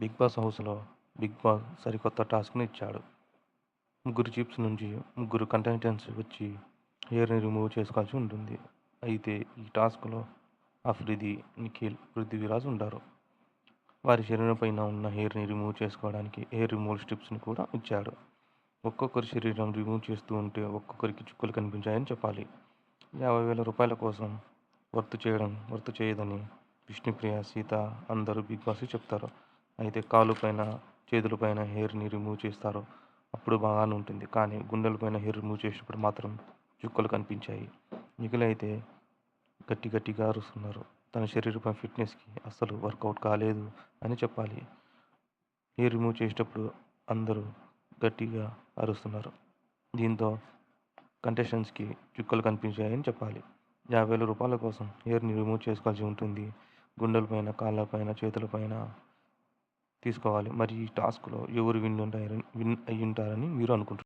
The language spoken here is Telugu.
బిగ్ బాస్ హౌస్లో బిగ్ బాస్ సరికొత్త టాస్క్ని ఇచ్చాడు. ముగ్గురు చిప్స్ నుంచి ముగ్గురు కంటెంటెంట్స్ వచ్చి హెయిర్ని రిమూవ్ చేసుకోవాల్సి ఉంటుంది. అయితే ఈ టాస్క్లో అఫ్రిది నిఖిల్ పృథ్వీరాజ్ ఉంటారు వారి శరీరం పైన ఉన్న హెయిర్ని రిమూవ్ చేసుకోవడానికి హెయిర్ రిమూవల్ స్ట్రిప్స్ని కూడా ఇచ్చాడు. ఒక్కొక్కరి శరీరం రిమూవ్ చేస్తూ ఉంటే ఒక్కొక్కరికి చుక్కలు కనిపించాయని చెప్పాలి. యాభై వేల రూపాయల కోసం వర్త్ చేయడం వర్త్ చేయదని విష్ణుప్రియ సీత అందరూ బిగ్ బాస్కి చెప్తారు. అయితే కాలు పైన చేతుల పైన హెయిర్ని రిమూవ్ చేస్తారు అప్పుడు బాగానే ఉంటుంది. కానీ గుండెల పైన హెయిర్ రిమూవ్ చేసినప్పుడు మాత్రం చుక్కలు కనిపించాయి. నిఖిల్ గట్టి గట్టిగా అరుస్తున్నారు. తన శరీరపై ఫిట్నెస్కి అస్సలు వర్కౌట్ కాలేదు అని చెప్పాలి. హెయిర్ రిమూవ్ చేసేటప్పుడు అందరూ గట్టిగా అరుస్తున్నారు. దీంతో కంటెస్టెంట్స్కి చుక్కలు కనిపించాయని చెప్పాలి. యాభై వేల రూపాయల కోసం హెయిర్ని రిమూవ్ చేసుకోవాల్సి ఉంటుంది. గుండెలపైన కాళ్ళపైన చేతులపైన తీసుకోవాలి. మరి ఈ టాస్క్లో ఎవరు విన్ ఉంటారని విన్ అయ్యి ఉంటారని మీరు అనుకుంటున్నారు?